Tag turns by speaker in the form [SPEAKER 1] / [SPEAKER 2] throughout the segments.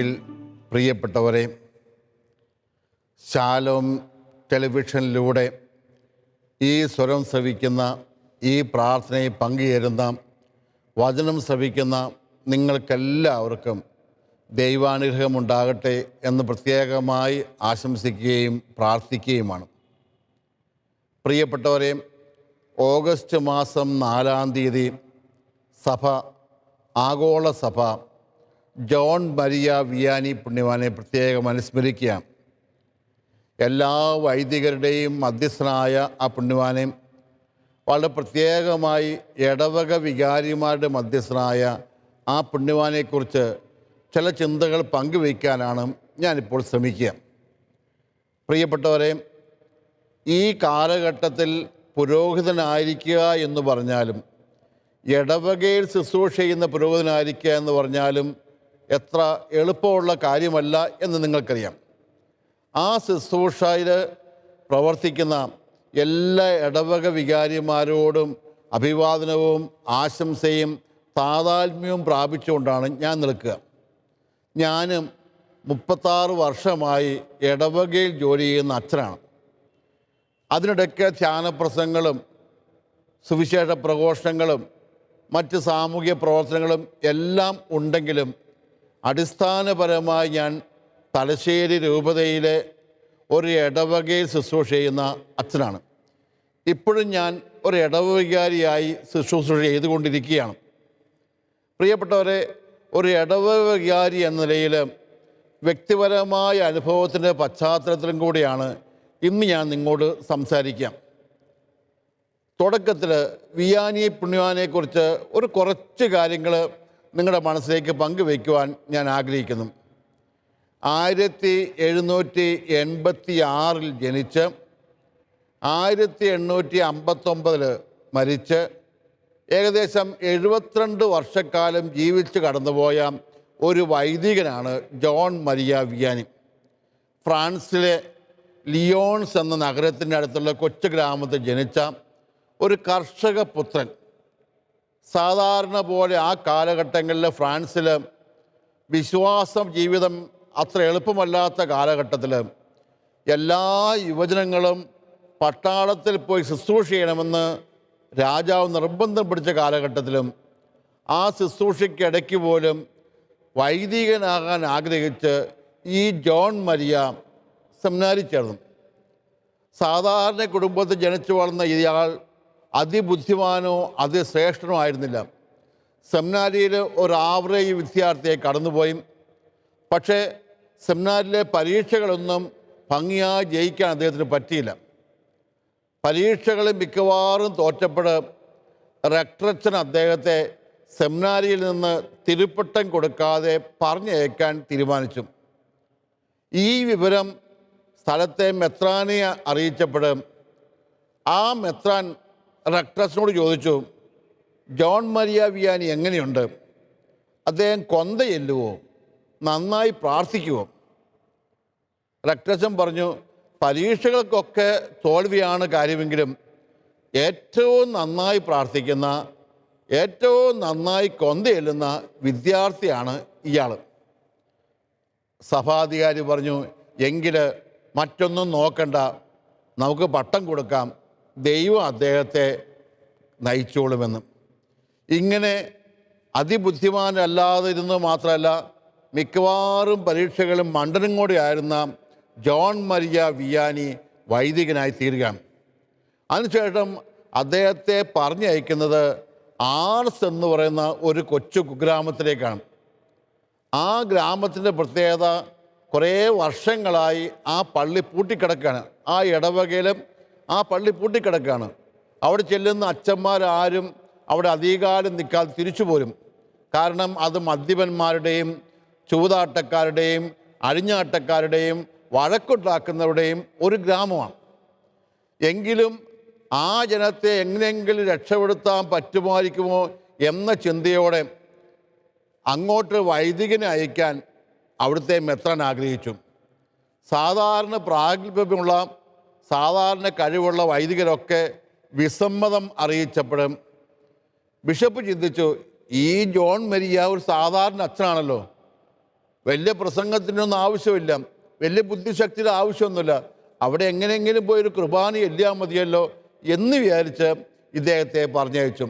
[SPEAKER 1] ഈശോയിൽ പ്രിയപ്പെട്ടവരെ ശാലോം ടെലിവിഷനിലൂടെ ഈ സ്വരം ശ്രവിക്കുന്ന ഈ പ്രാർത്ഥനയിൽ പങ്കുചേരുന്ന വചനം ശ്രവിക്കുന്ന നിങ്ങൾക്കെല്ലാവർക്കും ദൈവാനുഗ്രഹമുണ്ടാകട്ടെ എന്ന് പ്രത്യേകമായി ആശംസിക്കുകയും പ്രാർത്ഥിക്കുകയുമാണ്. പ്രിയപ്പെട്ടവരെ ഓഗസ്റ്റ് മാസം നാലാം തീയതി സഭ ആഗോള സഭ ജോൺ മരിയ വിയാനി പുണ്യവാനെ പ്രത്യേകം അനുസ്മരിക്കുകയാണ്. എല്ലാ വൈദികരുടെയും മധ്യസ്ഥനായ ആ പുണ്യവാനെ വളരെ പ്രത്യേകമായി ഇടവക വികാരിമാരുടെ മധ്യസ്ഥനായ ആ പുണ്യവാനെക്കുറിച്ച് ചില ചിന്തകൾ പങ്കുവയ്ക്കാനാണ് ഞാനിപ്പോൾ ശ്രമിക്കുക. പ്രിയപ്പെട്ടവരെ ഈ കാലഘട്ടത്തിൽ പുരോഹിതനായിരിക്കുക എന്ന് പറഞ്ഞാലും ഇടവകയിൽ ശുശ്രൂഷ ചെയ്യുന്ന പുരോഹിതനായിരിക്കുക എന്ന് പറഞ്ഞാലും എത്ര എളുപ്പമുള്ള കാര്യമല്ല എന്ന് നിങ്ങൾക്കറിയാം. ആ ശുശ്രൂഷയിൽ പ്രവർത്തിക്കുന്ന എല്ലാ ഇടവക വികാരിമാരോടും അഭിവാദനവും ആശംസയും താതാത്മ്യവും പ്രാപിച്ചുകൊണ്ടാണ് ഞാൻ നിൽക്കുക. ഞാനും മുപ്പത്താറ് വർഷമായി ഇടവകയിൽ ജോലി ചെയ്യുന്ന അച്ഛനാണ്. അതിനിടയ്ക്ക് ധ്യാനപ്രസംഗങ്ങളും സുവിശേഷ പ്രഘോഷങ്ങളും മറ്റ് സാമൂഹിക പ്രവർത്തനങ്ങളും എല്ലാം ഉണ്ടെങ്കിലും അടിസ്ഥാനപരമായി ഞാൻ തലശ്ശേരി രൂപതയിലെ ഒരു ഇടവകയിൽ ശുശ്രൂഷ ചെയ്യുന്ന അച്ഛനാണ്. ഇപ്പോഴും ഞാൻ ഒരു ഇടവകാരിയായി ശുശ്രൂഷ ചെയ്തുകൊണ്ടിരിക്കുകയാണ്. പ്രിയപ്പെട്ടവരെ ഒരു ഇടവകാരി എന്ന നിലയിൽ വ്യക്തിപരമായ അനുഭവത്തിന്റെ പശ്ചാത്തലത്തിലും കൂടിയാണ് ഇന്ന് ഞാൻ നിങ്ങളോട് സംസാരിക്കാം. തുടക്കത്തിൽ വിയാനി പുണ്യവാനെക്കുറിച്ച് ഒരു കുറച്ച് കാര്യങ്ങൾ നിങ്ങളുടെ മനസ്സിലേക്ക് പങ്കുവയ്ക്കുവാൻ ഞാൻ ആഗ്രഹിക്കുന്നു. ആയിരത്തി എഴുന്നൂറ്റി എൺപത്തി ആറിൽ ജനിച്ച് ആയിരത്തി എണ്ണൂറ്റി അമ്പത്തൊമ്പതിൽ മരിച്ച് ഏകദേശം എഴുപത്തിരണ്ട് വർഷക്കാലം ജീവിച്ച് കടന്നുപോയ ഒരു വൈദികനാണ് ജോൺ മരിയ വിയാനി. ഫ്രാൻസിലെ ലിയോൺസ് എന്ന നഗരത്തിന്റെ അടുത്തുള്ള കൊച്ചു ഗ്രാമത്തിൽ ജനിച്ച ഒരു കർഷക പുത്രൻ. സാധാരണ പോലെ ആ കാലഘട്ടങ്ങളിൽ ഫ്രാൻസിൽ വിശ്വാസം ജീവിതം അത്ര എളുപ്പമല്ലാത്ത കാലഘട്ടത്തിൽ എല്ലാ യുവജനങ്ങളും പട്ടാളത്തിൽ പോയി ശുശ്രൂഷ ചെയ്യണമെന്ന് രാജാവ് നിർബന്ധം പിടിച്ച കാലഘട്ടത്തിലും ആ ശുശ്രൂഷയ്ക്കിടയ്ക്ക് പോലും വൈദികനാകാൻ ആഗ്രഹിച്ച് ഈ ജോൺ മരിയ സെമിനാരി ചേർന്നു. സാധാരണ കുടുംബത്തിൽ ജനിച്ചു വളർന്ന ഇയാൾ അതിബുദ്ധിമാനോ അതിശ്രേഷ്ഠനോ ആയിരുന്നില്ല. സെമിനാരിയിൽ ഒരു ആവറേജ് വിദ്യാർത്ഥിയെ കടന്നുപോയി. പക്ഷേ സെമിനാരിലെ പരീക്ഷകളൊന്നും ഭംഗിയായി ജയിക്കാൻ അദ്ദേഹത്തിന് പറ്റിയില്ല. പരീക്ഷകൾ മിക്കവാറും തോറ്റപ്പോൾ റക്ടറച്ചൻ അദ്ദേഹത്തെ സെമിനാരിയിൽ നിന്ന് തിരുപ്പട്ടം കൊടുക്കാതെ പറഞ്ഞയക്കാൻ തീരുമാനിച്ചു. ഈ വിവരം സ്ഥലത്തെ മെത്രാനെ അറിയിച്ചപ്പോൾ ആ മെത്രാൻ റക്ടസിനോട് ചോദിച്ചു ജോൺ മരിയ വിയാനി എങ്ങനെയുണ്ട്? അദ്ദേഹം കൊന്ത ചെല്ലുവോ? നന്നായി പ്രാർത്ഥിക്കുവോ? റക്ടസൻ പറഞ്ഞു പരീക്ഷകൾക്കൊക്കെ തോൽവിയാണ് കാര്യമെങ്കിലും ഏറ്റവും നന്നായി പ്രാർത്ഥിക്കുന്ന ഏറ്റവും നന്നായി കൊന്ത ചെല്ലുന്ന വിദ്യാർത്ഥിയാണ് ഇയാൾ സഭാധികാരി പറഞ്ഞു എങ്കിൽ മറ്റൊന്നും നോക്കണ്ട. നമുക്ക് പട്ടം കൊടുക്കാം. ദൈവം അദ്ദേഹത്തെ നയിച്ചോളുമെന്ന്. ഇങ്ങനെ അതിബുദ്ധിമാനല്ലാതെ ഇരുന്നത് മാത്രമല്ല മിക്കവാറും പരീക്ഷകളും മണ്ടനും കൂടി ആയിരുന്ന ജോൺ മരിയ വിയാനി വൈദികനായി തീരുകയാണ്. അതിനുശേഷം അദ്ദേഹത്തെ പറഞ്ഞയക്കുന്നത് ആർസ് എന്ന് പറയുന്ന ഒരു കൊച്ചു കുഗ്രാമത്തിലേക്കാണ്. ആ ഗ്രാമത്തിന്റെ പ്രത്യേകത കുറേ വർഷങ്ങളായി ആ പള്ളി പൂട്ടിക്കിടക്കുകയാണ്. ആ ഇടവകയിലും ആ പള്ളി പൂട്ടിക്കിടക്കുകയാണ്. അവിടെ ചെല്ലുന്ന അച്ഛന്മാരാരും അവിടെ അധികാലം നിൽക്കാതെ തിരിച്ചു പോരും കാരണം അത് മദ്യപന്മാരുടെയും ചൂതാട്ടക്കാരുടെയും അഴിഞ്ഞാട്ടക്കാരുടെയും വഴക്കുണ്ടാക്കുന്നവരുടെയും ഒരു ഗ്രാമമാണ്. എങ്കിലും ആ ജനത്തെ എങ്ങനെയെങ്കിലും രക്ഷപ്പെടുത്താൻ പറ്റുമായിരിക്കുമോ എന്ന ചിന്തയോടെ അങ്ങോട്ട് വൈദികനെ അയക്കാൻ അവിടുത്തെ മെത്രാൻ ആഗ്രഹിച്ചു. സാധാരണ പ്രാഗൽഭ്യമുള്ള സാധാരണ കഴിവുള്ള വൈദികരൊക്കെ വിസമ്മതം അറിയിച്ചപ്പോഴും ബിഷപ്പ് ചിന്തിച്ചു ഈ ജോൺ മരിയ ഒരു സാധാരണ അച്ഛനാണല്ലോ. വലിയ പ്രസംഗത്തിനൊന്നും ആവശ്യമില്ല വലിയ ബുദ്ധിശക്തിയുടെ ആവശ്യമൊന്നുമില്ല. അവിടെ എങ്ങനെയെങ്കിലും പോയി ഒരു കുർബാന എല്ലാം മതിയല്ലോ എന്ന് വിചാരിച്ച് ഇദ്ദേഹത്തെ പറഞ്ഞയച്ചു.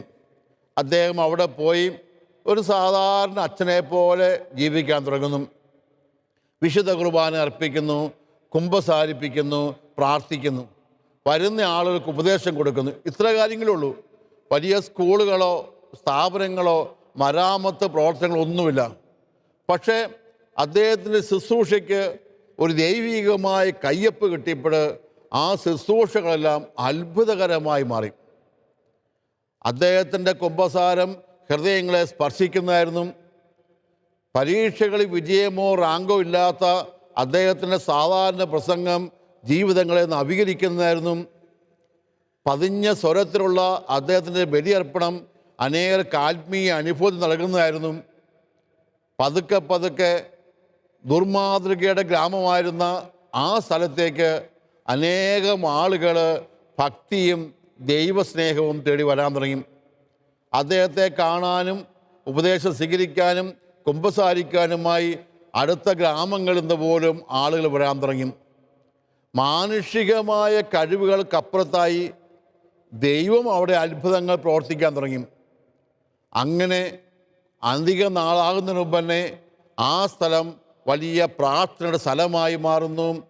[SPEAKER 1] അദ്ദേഹം അവിടെ പോയി ഒരു സാധാരണ അച്ഛനെ പോലെ ജീവിക്കാൻ തുടങ്ങുന്നു. വിശുദ്ധ കുർബാന അർപ്പിക്കുന്നു കുംഭസാരിപ്പിക്കുന്നു പ്രാർത്ഥിക്കുന്നു. വരുന്ന ആളുകൾക്ക് ഉപദേശം കൊടുക്കുന്നു. ഇത്ര കാര്യങ്ങളേ ഉള്ളൂ. വലിയ സ്കൂളുകളോ സ്ഥാപനങ്ങളോ മരാമത്ത് പ്രവർത്തനങ്ങളോ ഒന്നുമില്ല. പക്ഷേ അദ്ദേഹത്തിന്റെ ശുശ്രൂഷയ്ക്ക് ഒരു ദൈവികമായ കയ്യപ്പ് കിട്ടിയപ്പോൾ ആ ശുശ്രൂഷകളെല്ലാം അത്ഭുതകരമായി മാറി. അദ്ദേഹത്തിന്റെ കുംഭസാരം ഹൃദയങ്ങളെ സ്പർശിക്കുന്നതായിരുന്നു. പരീക്ഷകളിൽ വിജയമോ റാങ്കോ ഇല്ലാത്ത അദ്ദേഹത്തിന്റെ സാധാരണ പ്രസംഗം ജീവിതങ്ങളെ നവീകരിക്കുന്നതായിരുന്നു പതിഞ്ഞ സ്വരത്തിലുള്ള അദ്ദേഹത്തിന്റെ ബലിയർപ്പണം അനേകർക്ക് ആത്മീയ അനുഭൂതി നൽകുന്നതായിരുന്നു. പതുക്കെ പതുക്കെ ദുർമാതൃകയുടെ ഗ്രാമമായിരുന്ന ആ സ്ഥലത്തേക്ക് അനേകം ആളുകൾ ഭക്തിയും ദൈവസ്നേഹവും തേടി വരാൻ തുടങ്ങി. അദ്ദേഹത്തെ കാണാനും ഉപദേശം സ്വീകരിക്കാനും കുമ്പസാരിക്കാനുമായി അടുത്ത ഗ്രാമങ്ങളിൽ നിന്ന് പോലും ആളുകൾ വരാൻ തുടങ്ങി. മാനുഷികമായ കഴിവുകൾക്കപ്പുറത്തായി ദൈവം അവിടെ അത്ഭുതങ്ങൾ പ്രവർത്തിക്കാൻ തുടങ്ങി. അങ്ങനെ അധിക നാളാകുന്നതിന് മുമ്പ് തന്നെ ആ സ്ഥലം വലിയ പ്രാർത്ഥനയുടെ സ്ഥലമായി മാറുന്നു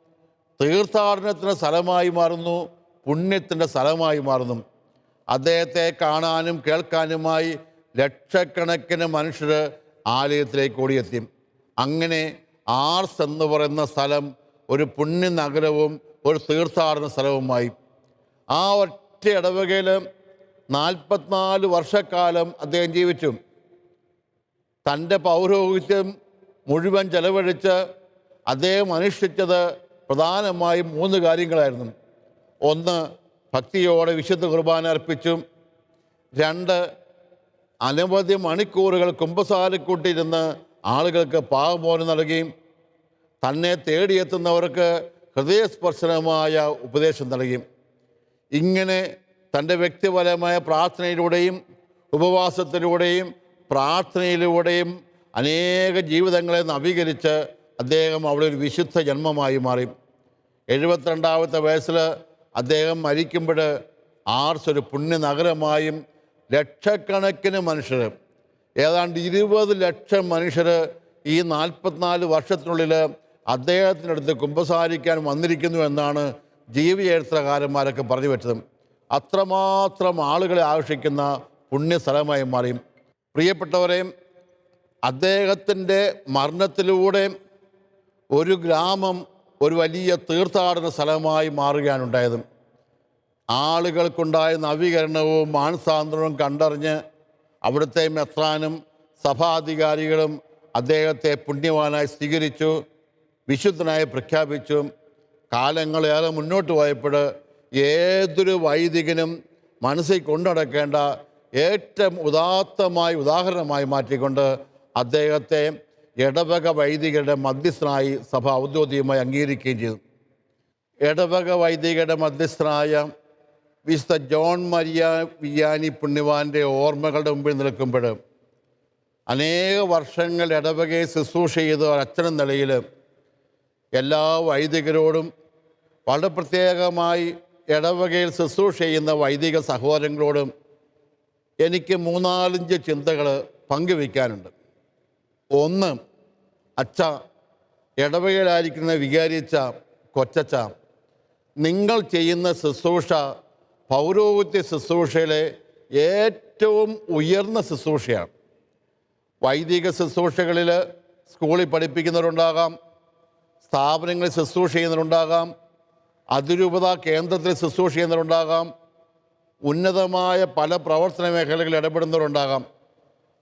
[SPEAKER 1] തീർത്ഥാടനത്തിന്റെ സ്ഥലമായി മാറുന്നു പുണ്യത്തിന്റെ സ്ഥലമായി മാറുന്നു. അദ്ദേഹത്തെ കാണാനും കേൾക്കാനുമായി ലക്ഷക്കണക്കിന് മനുഷ്യർ ആലയത്തിലേക്ക് ഓടിയെത്തി. അങ്ങനെ ആർസ് എന്ന് പറയുന്ന സ്ഥലം ഒരു പുണ്യ നഗരവും ഒരു തീർത്ഥാടന സ്ഥലവുമായി. ആ ഒറ്റ ഇടവകയിൽ നാൽപ്പത്തിനാല് വർഷക്കാലം അദ്ദേഹം ജീവിച്ചു. തന്റെ പൗരോഹിത്യം മുഴുവൻ ചെലവഴിച്ച് അദ്ദേഹം അനുഷ്ഠിച്ചത് പ്രധാനമായും മൂന്ന് കാര്യങ്ങളായിരുന്നു. ഒന്ന് ഭക്തിയോടെ വിശുദ്ധ കുർബാന അർപ്പിച്ചു. രണ്ട് അനവധി മണിക്കൂറുകൾ കുമ്പസാരക്കൂട്ടിരുന്ന് ആളുകൾക്ക് പാവമോനം നൽകുകയും തന്നെ തേടിയെത്തുന്നവർക്ക് ഹൃദയസ്പർശനമായ ഉപദേശം നൽകി. ഇങ്ങനെ തന്റെ വ്യക്തിപരമായ പ്രാർത്ഥനയിലൂടെയും ഉപവാസത്തിലൂടെയും പ്രാർത്ഥനയിലൂടെയും അനേക ജീവിതങ്ങളെ നവീകരിച്ച് അദ്ദേഹം അവിടെ ഒരു വിശുദ്ധ ജന്മമായി മാറി. എഴുപത്തിരണ്ടാമത്തെ വയസ്സിൽ അദ്ദേഹം മരിക്കുമ്പോൾ ആർസ് ഒരു പുണ്യ നഗരമായും ലക്ഷക്കണക്കിന് മനുഷ്യർ ഏതാണ്ട് ഇരുപത് ലക്ഷം മനുഷ്യർ ഈ നാൽപ്പത്തിനാല് വർഷത്തിനുള്ളിൽ അദ്ദേഹത്തിന്റെ അടുത്ത് കുമ്പസാരിക്കാൻ വന്നിരിക്കുന്നു എന്നാണ് ജീവചരിത്രകാരന്മാരൊക്കെ പറഞ്ഞു വെച്ചത്. അത്രമാത്രം ആളുകളെ ആകർഷിക്കുന്ന പുണ്യസ്ഥലമായി മാറി പ്രിയപ്പെട്ടവരെ അദ്ദേഹത്തിന്റെ മരണത്തിലൂടെ ഒരു ഗ്രാമം ഒരു വലിയ തീർത്ഥാടന സ്ഥലമായി മാറുകയാണ് ഉണ്ടായത്. ആളുകൾക്കുണ്ടായ നവീകരണവും മാനസാന്തരവും കണ്ടറിഞ്ഞ് അവിടുത്തെ മെത്രാനും സഭാധികാരികളും അദ്ദേഹത്തെ പുണ്യവാനായി സ്വീകരിച്ചു. വിശുദ്ധനായി പ്രഖ്യാപിച്ചു കാലങ്ങളേറെ മുന്നോട്ട് പോയപ്പോൾ ഏതൊരു വൈദികനും മനസ്സിൽ കൊണ്ടുനടക്കേണ്ട ഏറ്റവും ഉദാത്തമായി ഉദാഹരണമായി മാറ്റിക്കൊണ്ട് അദ്ദേഹത്തെ ഇടവക വൈദികരുടെ മധ്യസ്ഥനായി സഭ ഔദ്യോഗികമായി അംഗീകരിക്കുകയും ചെയ്തു. ഇടവക വൈദികരുടെ മധ്യസ്ഥനായ വിശുദ്ധ ജോൺ മരിയ വിയാനി പുണ്യവാന്റെ ഓർമ്മകളുടെ മുമ്പിൽ നിൽക്കുമ്പോൾ അനേക വർഷങ്ങൾ ഇടവകയെ ശുശ്രൂഷ ചെയ്ത ഒരു അച്ഛനെന്ന നിലയിൽ എല്ലാ വൈദികരോടും വളരെ പ്രത്യേകമായി ഇടവകയിൽ ശുശ്രൂഷ ചെയ്യുന്ന വൈദിക സഹോദരങ്ങളോടും എനിക്ക് മൂന്നാലഞ്ച് ചിന്തകൾ പങ്കുവയ്ക്കാനുണ്ട്. ഒന്ന് അച്ഛ ഇടവകയിലായിരിക്കുന്ന വികാരിച്ച കൊച്ചച്ച നിങ്ങൾ ചെയ്യുന്ന ശുശ്രൂഷ പൗരോഹിത്യ ശുശ്രൂഷയിലെ ഏറ്റവും ഉയർന്ന ശുശ്രൂഷയാണ്. വൈദിക ശുശ്രൂഷകളിൽ സ്കൂളിൽ പഠിപ്പിക്കുന്നവരുണ്ടാകാം സ്ഥാപനങ്ങളിൽ ശുശ്രൂഷ ചെയ്യുന്നവരുണ്ടാകാം. അതിരൂപത കേന്ദ്രത്തിൽ ശുശ്രൂഷ ചെയ്യുന്നവരുണ്ടാകാം. ഉന്നതമായ പല പ്രവർത്തന മേഖലകളിൽ ഇടപെടുന്നവരുണ്ടാകാം.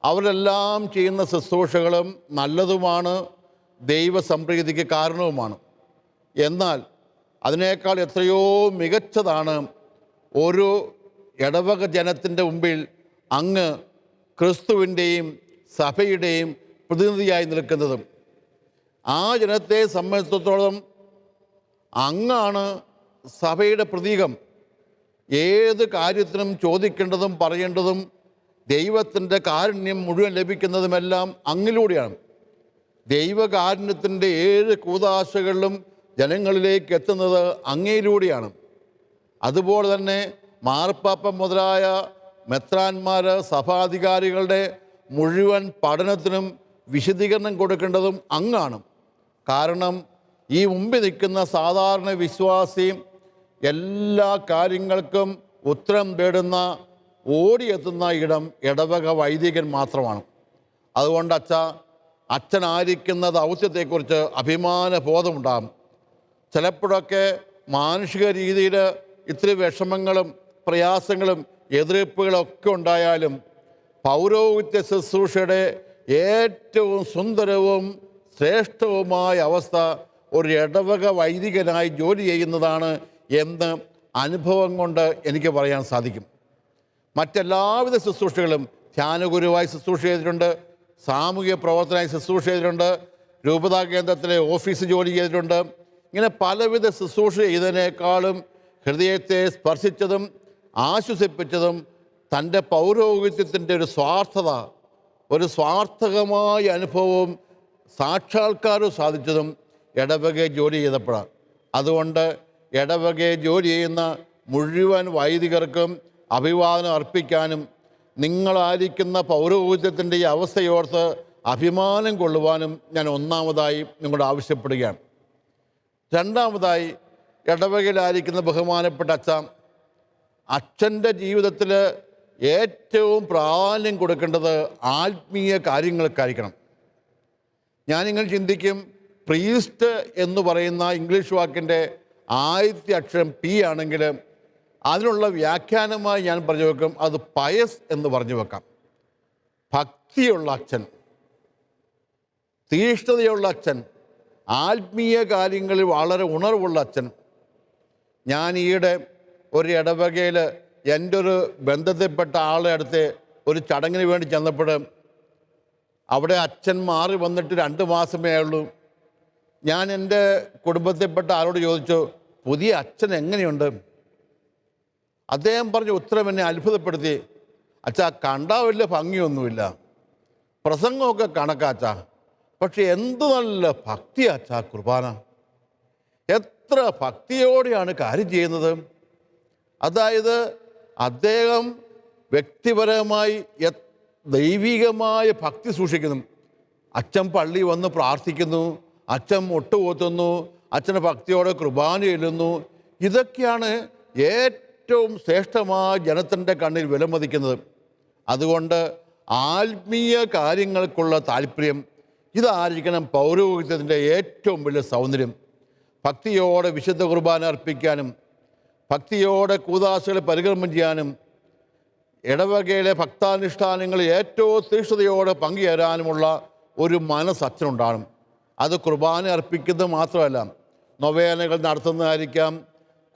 [SPEAKER 1] അവരെല്ലാം ചെയ്യുന്ന ശുശ്രൂഷകളും നല്ലതുമാണ് ദൈവസംപ്രീതിക്ക് കാരണവുമാണ്. എന്നാൽ അതിനേക്കാൾ എത്രയോ മികച്ചതാണ് ഒരു ഇടവക ജനത്തിന്റെ മുമ്പിൽ അങ്ങ് ക്രിസ്തുവിന്റെയും സഭയുടെയും പ്രതിനിധിയായി നിൽക്കുന്നതും. ആ ജനത്തെ സംബന്ധിച്ചിടത്തോളം അങ്ങാണ് സഭയുടെ പ്രതീകം. ഏത് കാര്യത്തിനും ചോദിക്കേണ്ടതും പറയേണ്ടതും ദൈവത്തിന്റെ കാരുണ്യം മുഴുവൻ ലഭിക്കുന്നതുമെല്ലാം അങ്ങിലൂടെയാണ്. ദൈവകാരുണ്യത്തിന്റെ ഏഴ് കൂതാശകളിലും ജനങ്ങളിലേക്ക് എത്തുന്നത് അങ്ങയിലൂടെയാണ്. അതുപോലെ തന്നെ മാർപ്പാപ്പ മുതലായ മെത്രാന്മാർ സഭാധികാരികളുടെ മുഴുവൻ പഠനത്തിനും വിശദീകരണം കൊടുക്കേണ്ടതും അങ്ങാണ്. കാരണം ഈ മുമ്പിൽ നിൽക്കുന്ന സാധാരണ വിശ്വാസി എല്ലാ കാര്യങ്ങൾക്കും ഉത്തരം തേടുന്ന ഓടിയെത്തുന്ന ഇടം ഇടവക വൈദികൻ മാത്രമാണ്. അതുകൊണ്ട് അച്ഛ അച്ഛനായിരിക്കുന്ന ദൗത്യത്തെക്കുറിച്ച് അഭിമാന ബോധമുണ്ടാകും. ചിലപ്പോഴൊക്കെ മാനുഷിക രീതിയിൽ ഇത്തിരി വിഷമങ്ങളും പ്രയാസങ്ങളും എതിർപ്പുകളൊക്കെ ഉണ്ടായാലും പൗരോഹിത്യ ശുശ്രൂഷയുടെ ഏറ്റവും സുന്ദരവും ശ്രേഷ്ഠവുമായ അവസ്ഥ ഒരു ഇടവക വൈദികനായി ജോലി ചെയ്യുന്നതാണ് എന്ന് അനുഭവം കൊണ്ട് എനിക്ക് പറയാൻ സാധിക്കും. മറ്റെല്ലാവിധ ശുശ്രൂഷകളും ധ്യാനഗുരുവായി ശുശ്രൂഷ ചെയ്തിട്ടുണ്ട് സാമൂഹിക പ്രവർത്തനമായി ശുശ്രൂഷ ചെയ്തിട്ടുണ്ട് രൂപതാ കേന്ദ്രത്തിലെ ഓഫീസ് ജോലി ചെയ്തിട്ടുണ്ട്. ഇങ്ങനെ പലവിധ ശുശ്രൂഷ ചെയ്തതിനേക്കാളും ഹൃദയത്തെ സ്പർശിച്ചതും ആശ്വസിപ്പിച്ചതും തന്റെ പൗരോഹിത്യത്തിന്റെ ഒരു സ്വാർത്ഥത ഒരു സ്വാർത്ഥകമായ അനുഭവവും സാക്ഷാത്കാരവും സാധിച്ചതും ഇടവകയെ ജോലി ചെയ്തപ്പോഴാണ്. അതുകൊണ്ട് ഇടവകയെ ജോലി ചെയ്യുന്ന മുഴുവൻ വൈദികർക്കും അഭിവാദനം അർപ്പിക്കാനും നിങ്ങളായിരിക്കുന്ന പൗരോഹിത്യത്തിന്റെ ഈ അവസ്ഥയോർത്ത് അഭിമാനം കൊള്ളുവാനും ഞാൻ ഒന്നാമതായി നിങ്ങളോട് ആവശ്യപ്പെടുകയാണ്. രണ്ടാമതായി ഇടവകയിലായിരിക്കുന്ന ബഹുമാനപ്പെട്ട അച്ഛ അച്ഛന്റെ ജീവിതത്തിൽ ഏറ്റവും പ്രാധാന്യം കൊടുക്കേണ്ടത് ആത്മീയ കാര്യങ്ങൾക്കായിരിക്കണം. ഞാനിങ്ങനെ ചിന്തിക്കും പ്രീസ്റ്റ് എന്ന് പറയുന്ന ഇംഗ്ലീഷ് വാക്കിന്റെ ആദ്യത്തെ അക്ഷരം പി ആണെങ്കിൽ അതിനുള്ള വ്യാഖ്യാനമായി ഞാൻ പറഞ്ഞു വെക്കും അത് പയസ് എന്ന് പറഞ്ഞു വെക്കാം. ഭക്തിയുള്ള അച്ഛൻ തീഷ്ണതയുള്ള അച്ഛൻ ആത്മീയ കാര്യങ്ങളിൽ വളരെ ഉണർവുള്ള അച്ഛൻ. ഞാൻ ഈയിടെ ഒരു ഇടവകയിൽ എന്റെ ഒരു ബന്ധത്തിൽപ്പെട്ട ആളുടെ അടുത്ത് ഒരു ചടങ്ങിന് വേണ്ടി ചെന്നപ്പോൾ അവിടെ അച്ഛൻ മാറി വന്നിട്ട് രണ്ട് മാസമേ ഉള്ളൂ. ഞാൻ എന്റെ കുടുംബത്തിൽപ്പെട്ട ആരോട് ചോദിച്ചു പുതിയ അച്ഛൻ എങ്ങനെയുണ്ട്? അദ്ദേഹം പറഞ്ഞ ഉത്തരം എന്നെ അത്ഭുതപ്പെടുത്തി. അച്ഛാ കണ്ടാ വലിയ ഭംഗിയൊന്നുമില്ല. പ്രസംഗമൊക്കെ കണക്കാച്ചാ. പക്ഷെ എന്തു നല്ല ഭക്തി അച്ഛാ കുർബാന. എത്ര ഭക്തിയോടെയാണ് കാര്യം ചെയ്യുന്നത്. അതായത് അദ്ദേഹം വ്യക്തിപരമായി എ- ദൈവികമായ ഭക്തി സൂക്ഷിക്കുന്നു. അച്ഛൻ പള്ളി വന്ന് പ്രാർത്ഥിക്കുന്നു അച്ഛൻ മുട്ടുകൂത്തുന്നു അച്ഛന് ഭക്തിയോടെ കുർബാന ചെല്ലുന്നു. ഇതൊക്കെയാണ് ഏറ്റവും ശ്രേഷ്ഠമായ ജനത്തിന്റെ കണ്ണിൽ വിലമതിക്കുന്നത്. അതുകൊണ്ട് ആത്മീയ കാര്യങ്ങൾക്കുള്ള താല്പര്യം ഇതായിരിക്കണം പൗരോഹിത്യത്തിന്റെ ഏറ്റവും വലിയ സൗന്ദര്യം. ഭക്തിയോടെ വിശുദ്ധ കുർബാന അർപ്പിക്കാനും ഭക്തിയോടെ കൂതാശകളെ പരികർമ്മം ചെയ്യാനും ഇടവകയിലെ ഭക്താനുഷ്ഠാനങ്ങൾ ഏറ്റവും തീഷ്ണതയോടെ പങ്കുചേരാനുമുള്ള ഒരു മനസ്സ് അച്ഛനുണ്ടാകും അത് കുർബാന അർപ്പിക്കുന്നത് മാത്രമല്ല നൊവേനകൾ നടത്തുന്നതായിരിക്കാം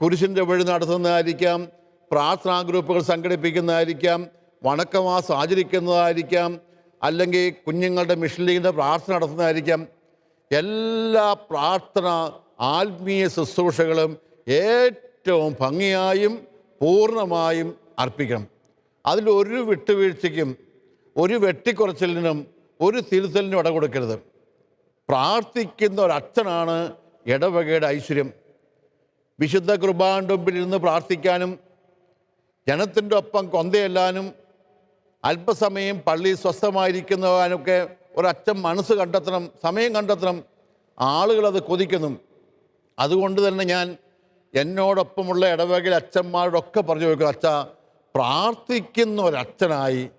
[SPEAKER 1] കുരിശിന്റെ വഴി നടത്തുന്നതായിരിക്കാം പ്രാർത്ഥനാ ഗ്രൂപ്പുകൾ സംഘടിപ്പിക്കുന്നതായിരിക്കാം വണക്കമാസം ആചരിക്കുന്നതായിരിക്കാം അല്ലെങ്കിൽ കുഞ്ഞുങ്ങളുടെ മിഷലിന്റെ പ്രാർത്ഥന നടത്തുന്നതായിരിക്കാം. എല്ലാ പ്രാർത്ഥന ആത്മീയ ശുശ്രൂഷകളും ഏറ്റവും ഭംഗിയായും പൂർണമായും അർപ്പിക്കണം. അതിലൊരു വിട്ടുവീഴ്ചയ്ക്കും ഒരു വെട്ടിക്കുറച്ചിലിനും ഒരു തിരുത്തലിനും ഇട കൊടുക്കരുത്. പ്രാർത്ഥിക്കുന്ന ഒരച്ഛനാണ് ഇടവകയുടെ ഐശ്വര്യം. വിശുദ്ധ ഇരുന്ന് പ്രാർത്ഥിക്കാനും ജനത്തിന്റെ ഒപ്പം കൊന്തയെല്ലാനും അല്പസമയം പള്ളി സ്വസ്ഥമായിരിക്കുന്നതിനൊക്കെ ഒരച്ഛൻ മനസ്സ് കണ്ടെത്തണം സമയം കണ്ടെത്തണം ആളുകളത് കൊതിക്കുന്നു. അതുകൊണ്ട് തന്നെ ഞാൻ എന്നോടൊപ്പമുള്ള ഇടവകയിൽ അച്ഛന്മാരോടൊക്കെ പറഞ്ഞു വെക്കും അച്ഛ പ്രാർത്ഥിക്കുന്ന ഒരച്ഛനായി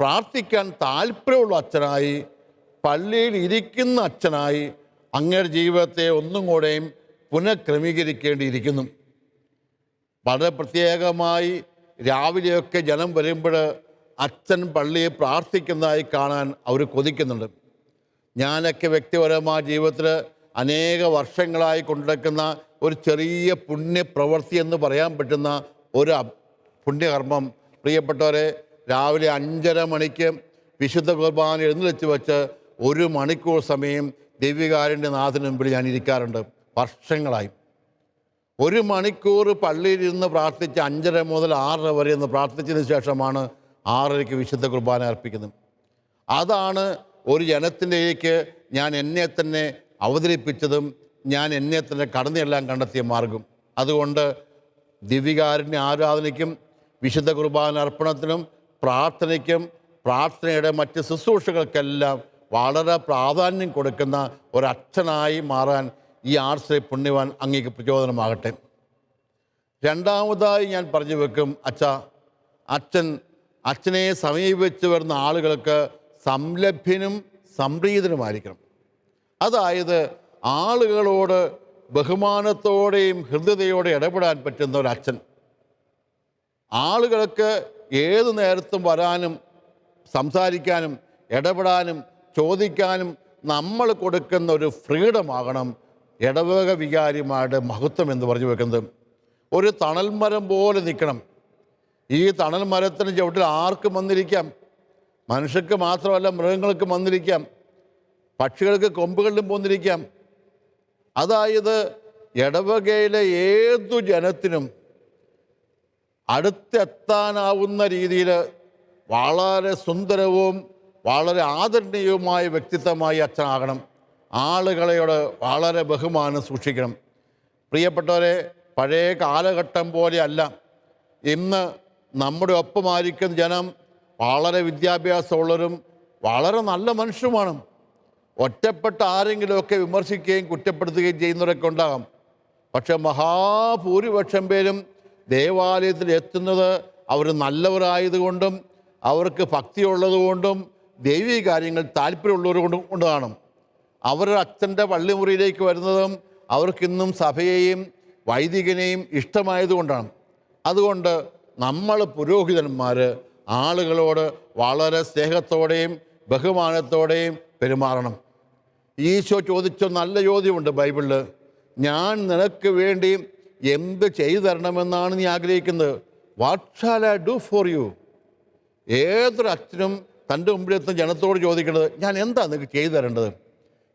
[SPEAKER 1] പ്രാർത്ഥിക്കാൻ താല്പര്യമുള്ള അച്ഛനായി പള്ളിയിൽ ഇരിക്കുന്ന അച്ഛനായി അങ്ങയുടെ ജീവിതത്തെ ഒന്നും കൂടെയും പുനഃക്രമീകരിക്കേണ്ടിയിരിക്കുന്നു. വളരെ പ്രത്യേകമായി രാവിലെയൊക്കെ ജനം വരുമ്പോൾ അച്ഛൻ പള്ളിയെ പ്രാർത്ഥിക്കുന്നതായി കാണാൻ അവർ കൊതിക്കുന്നുണ്ട്. ഞാനൊക്കെ വ്യക്തിപരമായ ജീവിതത്തിൽ അനേക വർഷങ്ങളായി കൊണ്ടുനടക്കുന്ന ഒരു ചെറിയ പുണ്യപ്രവൃത്തി എന്ന് പറയാൻ പറ്റുന്ന ഒരു പുണ്യകർമ്മം. പ്രിയപ്പെട്ടവരെ രാവിലെ അഞ്ചര മണിക്ക് വിശുദ്ധ കുർബാന എഴുന്നള്ളിച്ച് വെച്ച് ഒരു മണിക്കൂർ സമയം ദിവ്യകാരന്റെ നാഥന് മുമ്പിൽ ഞാൻ ഇരിക്കാറുണ്ട്. വർഷങ്ങളായി. ഒരു മണിക്കൂർ പള്ളിയിൽ ഇരുന്ന് പ്രാർത്ഥിച്ച് അഞ്ചര മുതൽ ആറര വരെ ഇന്ന് പ്രാർത്ഥിച്ചതിന് ശേഷമാണ് ആറരയ്ക്ക് വിശുദ്ധ കുർബാന അർപ്പിക്കുന്നത്. അതാണ് ഒരു ജനത്തിലേക്ക് ഞാൻ എന്നെ തന്നെ അവതരിപ്പിച്ചതും ഞാൻ എന്നെ തന്നെ കടന്നെല്ലാം കണ്ടെത്തിയ മാർഗം. അതുകൊണ്ട് ദിവ്യകാരന്റെ ആരാധനയ്ക്കും വിശുദ്ധ കുർബാന അർപ്പണത്തിനും പ്രാർത്ഥനയ്ക്കും പ്രാർത്ഥനയുടെ മറ്റ് ശുശ്രൂഷകൾക്കെല്ലാം വളരെ പ്രാധാന്യം കൊടുക്കുന്ന ഒരച്ഛനായി മാറാൻ ഈ ആർട്സിലെ പുണ്യവാൻ അങ്ങേക്ക് പ്രചോദനമാകട്ടെ. രണ്ടാമതായി ഞാൻ പറഞ്ഞു വെക്കും അച്ഛ അച്ഛൻ അച്ഛനെ സമീപിച്ച് വരുന്ന ആളുകൾക്ക് സംലഭ്യനും സംപ്രീതനുമായിരിക്കണം. അതായത് ആളുകളോട് ബഹുമാനത്തോടെയും ഹൃദ്യതയോടെ ഇടപെടാൻ പറ്റുന്ന ഒരു അച്ഛൻ ആളുകൾക്ക് ഏത് നേരത്തും വരാനും സംസാരിക്കാനും ഇടപെടാനും ചോദിക്കാനും നമ്മൾ കൊടുക്കുന്ന ഒരു ഫ്രീഡമാകണം ഇടവക വികാരിമാരുടെ മഹത്വം എന്ന് പറഞ്ഞു വെക്കുന്നത് ഒരു തണൽമരം പോലെ നിൽക്കണം. ഈ തണൽ മരത്തിന് ചവിട്ടിൽ ആർക്കും വന്നിരിക്കാം. മനുഷ്യർക്ക് മാത്രമല്ല മൃഗങ്ങൾക്ക് വന്നിരിക്കാം. പക്ഷികൾക്ക് കൊമ്പുകളിലും പോന്നിരിക്കാം. അതായത് ഇടവകയിലെ ഏതു ജനത്തിനും അടുത്തെത്താനാവുന്ന രീതിയിൽ വളരെ സുന്ദരവും വളരെ ആദരണീയവുമായ വ്യക്തിത്വമായി അച്ഛനാകണം. ആളുകളെയോട് വളരെ ബഹുമാനം സൂക്ഷിക്കണം. പ്രിയപ്പെട്ടവരെ പഴയ കാലഘട്ടം പോലെയല്ല. ഇന്ന് നമ്മുടെ ഒപ്പമായിരിക്കുന്ന ജനം വളരെ വിദ്യാഭ്യാസമുള്ളവരും വളരെ നല്ല മനുഷ്യരുമാണ്. ഒറ്റപ്പെട്ട ആരെങ്കിലുമൊക്കെ വിമർശിക്കുകയും കുറ്റപ്പെടുത്തുകയും ചെയ്യുന്നവരൊക്കെ ഉണ്ടാകാം. പക്ഷെ മഹാഭൂരിപക്ഷം പേരും ദേവാലയത്തിൽ എത്തുന്നത് അവർ നല്ലവരായതുകൊണ്ടും അവർക്ക് ഭക്തിയുള്ളതുകൊണ്ടും ദൈവിക കാര്യങ്ങൾ താല്പര്യമുള്ളവർ കൊണ്ട് കൊണ്ടാണ് അവരുടെ അച്ഛന്റെ പള്ളിമുറിയിലേക്ക് വരുന്നതും അവർക്കിന്നും സഭയെയും വൈദികനെയും ഇഷ്ടമായതുകൊണ്ടാണ് അതുകൊണ്ട് നമ്മൾ പുരോഹിതന്മാർ ആളുകളോട് വളരെ സ്നേഹത്തോടെയും ബഹുമാനത്തോടെയും പെരുമാറണം. ഈശോ ചോദിച്ച നല്ല ചോദ്യമുണ്ട് ബൈബിളിൽ ഞാൻ നിനക്ക് വേണ്ടി എന്ത് ചെയ്തു തരണമെന്നാണ് നീ ആഗ്രഹിക്കുന്നത്? What shall I do for you ഏതൊരു അച്ഛനും തന്റെ മുമ്പിലെത്തുന്ന ജനത്തോട് ചോദിക്കേണ്ടത് ഞാൻ എന്താ നിനക്ക് ചെയ്തു തരേണ്ടത്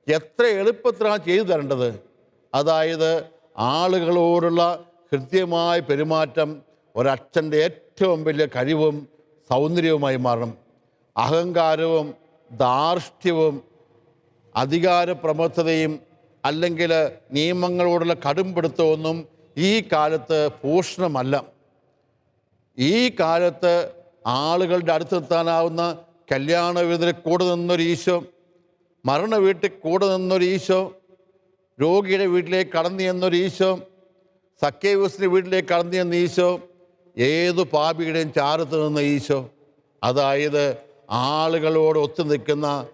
[SPEAKER 1] എത്ര എളുപ്പത്തിലാണ് ചെയ്തു തരേണ്ടത് അതായത് ആളുകളോടുള്ള കൃത്യമായ പെരുമാറ്റം ഒരച്ഛന്റെ ഏറ്റവും വലിയ കഴിവും സൗന്ദര്യവുമായി മാറണം. അഹങ്കാരവും ധാർഷ്ട്യവും അധികാരപ്രമത്തതയും അല്ലെങ്കിൽ നിയമങ്ങളോടുള്ള കടുംപിടുത്തമൊന്നും ഈ കാലത്ത് ഭൂഷണമല്ല ഈ കാലത്ത് ആളുകളുടെ അടുത്തെത്താനാവുന്ന കല്യാണ വീട്ടിൽ കൂടെ നിന്നൊരു ഈശോ മരണ വീട്ടിൽ കൂടെ നിന്നൊരു ഈശോ രോഗിയുടെ വീട്ടിലേക്ക് കടന്നു എന്നൊരു ഈശോ സക്കേവസിന്റെ വീട്ടിലേക്ക് കടന്നു ചെന്ന ഈശോ ഏതു പാപിയുടെയും ചാരത്ത് നിന്ന ഈശോ. അതായത് ആളുകളോട് ഒത്തു നിൽക്കുന്ന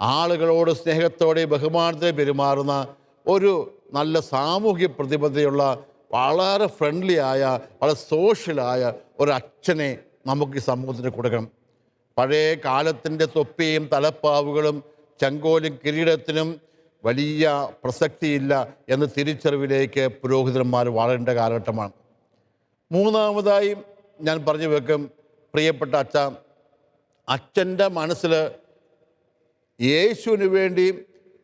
[SPEAKER 1] ആളുകളോട് സ്നേഹത്തോടെ ബഹുമാനത്തെ പെരുമാറുന്ന ഒരു നല്ല സാമൂഹ്യ പ്രതിബദ്ധതയുള്ള വളരെ ഫ്രണ്ട്ലി ആയ വളരെ സോഷ്യലായ ഒരച്ഛനെ നമുക്ക് ഈ സമൂഹത്തിന് കൊടുക്കണം. പഴയ കാലത്തിന്റെ തൊപ്പിയും തലപ്പാവുകളും ചങ്കോലും കിരീടത്തിനും വലിയ പ്രസക്തിയില്ല എന്ന തിരിച്ചറിവിലേക്ക് പുരോഹിതന്മാർ വളരേണ്ട കാലഘട്ടമാണ്. മൂന്നാമതായി ഞാൻ പറഞ്ഞു വെക്കും പ്രിയപ്പെട്ട അച്ഛ അച്ഛന്റെ മനസ്സിൽ യേശുവിന് വേണ്ടി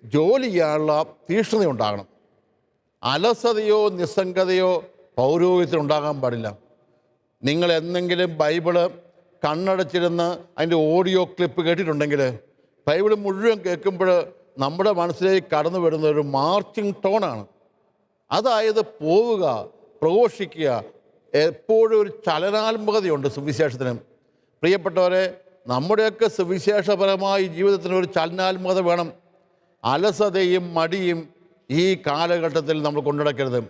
[SPEAKER 1] ജോലി ചെയ്യാനുള്ള തീക്ഷ്ണത ഉണ്ടാകണം അലസതയോ നിസ്സംഗതയോ പൗരോഹിത്യത്തിൽ ഉണ്ടാകാൻ പാടില്ല. നിങ്ങൾ എന്തെങ്കിലും ബൈബിൾ കണ്ണടച്ചിരുന്ന് അതിന്റെ ഓഡിയോ ക്ലിപ്പ് കേട്ടിട്ടുണ്ടെങ്കിൽ ബൈബിൾ മുഴുവൻ കേൾക്കുമ്പോൾ നമ്മുടെ മനസ്സിലേക്ക് കടന്നു വരുന്ന ഒരു മാർച്ചിങ് ടോണാണ്. അതായത് പോവുക പ്രഘോഷിക്കുക എപ്പോഴും ഒരു ചലനാത്മകതയുണ്ട് സുവിശേഷത്തിന്. പ്രിയപ്പെട്ടവരെ നമ്മുടെയൊക്കെ സുവിശേഷപരമായ ജീവിതത്തിന് ഒരു ചലനാത്മകത വേണം. അലസതയും മടിയും ഈ കാലഘട്ടത്തിൽ നമ്മൾ കൊണ്ടുനടക്കരുത്.